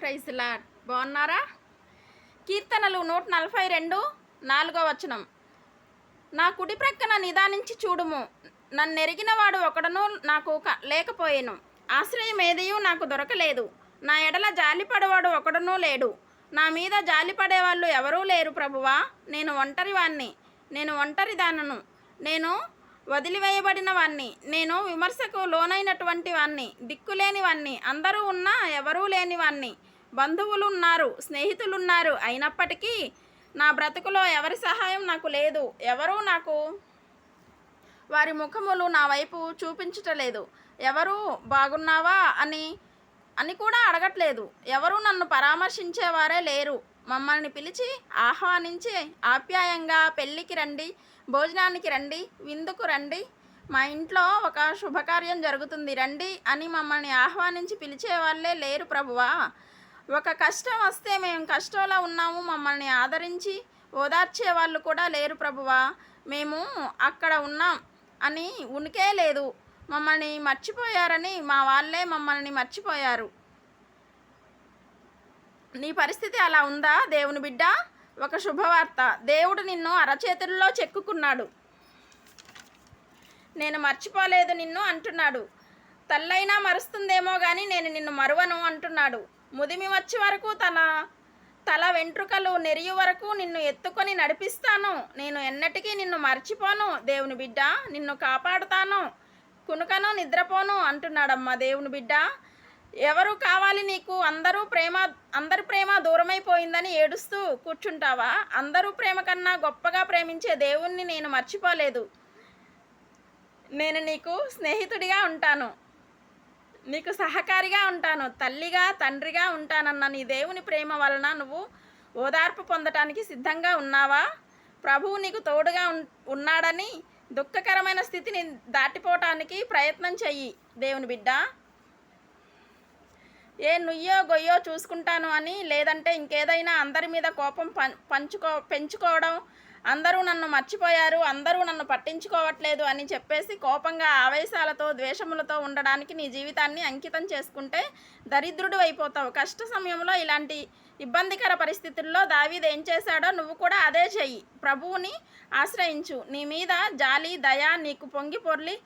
Praise lord బాగున్నారా? కీర్తనలు నూట నలభై రెండు నాలుగో వచనం. నా కుడి ప్రక్కన నిదానించి చూడుము. నన్ను ఎరిగినవాడు ఒకడను నాకు క- ఆశ్రయం ఏదియూ నాకు దొరకలేదు. నా ఎడల జాలిపడేవాడు ఒకడనూ లేడు. నా మీద జాలిపడేవాళ్ళు ఎవరూ లేరు ప్రభువా. నేను ఒంటరి వాణ్ణి. నేను ఒంటరి దానను. నేను వదిలివేయబడిన వాణ్ణి. నేను విమర్శకు లోనైనటువంటి వాణ్ణి. దిక్కులేని వాణ్ణి. అందరూ ఉన్నా ఎవరూ లేని వాణ్ణి. బంధువులు ఉన్నారు స్నేహితులు ఉన్నారు అయినప్పటికీ నా బ్రతుకులో ఎవరి సహాయం నాకు లేదు. ఎవరూ నాకు వారి ముఖములు నా వైపు చూపించటలేదు. ఎవరు బాగున్నావా అని అని కూడా అడగట్లేదు. ఎవరు నన్ను పరామర్శించేవారే లేరు. మమ్మల్ని పిలిచి ఆహ్వానించి ఆప్యాయంగా పెళ్ళికి రండి భోజనానికి రండి విందుకు రండి. మా ఇంట్లో ఒక శుభకార్యం జరుగుతుంది. రండి అని మమ్మల్ని ఆహ్వానించి పిలిచే వాళ్ళే లేరు ప్రభువా. ఒక కష్టం వస్తే మేము కష్టంలో ఉన్నాము మమ్మల్ని ఆదరించి ఓదార్చే వాళ్ళు కూడా లేరు ప్రభువా. మేము అక్కడ ఉన్నాం అని ఉనికే లేదు. మమ్మల్ని మర్చిపోయారని మా వాళ్ళే మమ్మల్ని మర్చిపోయారు. నీ పరిస్థితి అలా ఉందా దేవుని బిడ్డ? ఒక శుభవార్త. దేవుడు నిన్ను అరచేతుల్లో చెక్కుకున్నాడు. నేను మర్చిపోలేదు నిన్ను అంటున్నాడు. తల్లైనా మరుస్తుందేమో కానీ నేను నిన్ను మరువను అంటున్నాడు. ముదిమి వచ్చే వరకు తన తల వెంట్రుకలు నెరియు వరకు నిన్ను ఎత్తుకొని నడిపిస్తాను. నేను ఎన్నటికీ నిన్ను మర్చిపోను. దేవుని బిడ్డ నిన్ను కాపాడుతాను. కునుకను నిద్రపోను అంటున్నాడమ్మా దేవుని బిడ్డ. ఎవరు కావాలి నీకు? అందరూ ప్రేమ అందరి ప్రేమ దూరమైపోయిందని ఏడుస్తూ కూర్చుంటావా? అందరూ ప్రేమ కన్నా గొప్పగా ప్రేమించే దేవుణ్ణి నేను మర్చిపోలేదు. నేను నీకు స్నేహితుడిగా ఉంటాను. నీకు సహకారిగా ఉంటాను తల్లిగా తండ్రిగా ఉంటానన్న నీ దేవుని ప్రేమ వలన నువ్వు ఓదార్పు పొందటానికి సిద్ధంగా ఉన్నావా? ప్రభువు నీకు తోడుగా ఉన్- ఉన్నాడని దుఃఖకరమైన స్థితిని దాటిపోవటానికి ప్రయత్నం చెయ్యి దేవుని బిడ్డ. ఏ నుయ్యో గొయ్యో చూసుకుంటాను అని లేదంటే ఇంకేదైనా అందరి మీద కోపం పం పంచుకో పెంచుకోవడం అందరూ నన్ను మర్చిపోయారు అందరూ నన్ను పట్టించుకోవట్లేదు అని చెప్పేసి కోపంగా ఆవేశాలతో ద్వేషములతో ఉండడానికి నీ జీవితాన్ని అంకితం చేసుకుంటే దరిద్రుడు అయిపోతావు. కష్ట సమయంలో ఇలాంటి ఇబ్బందికర పరిస్థితుల్లో దావీద్ ఏం చేశాడో నువ్వు కూడా అదే చెయ్యి. ప్రభువుని ఆశ్రయించు. నీ మీద జాలి దయ నీకు పొంగి పొర్లి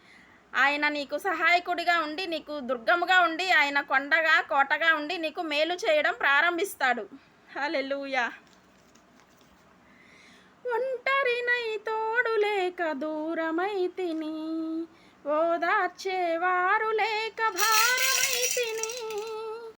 ఆయన నీకు సహాయకుడిగా ఉండి నీకు దుర్గముగా ఉండి ఆయన కొండగా కోటగా ఉండి నీకు మేలు చేయడం ప్రారంభిస్తాడు. హలెలుయా ఒంటరినై తోడు లేక దూరమై తిని ఓదార్చేవారు లేక భారమై తిని.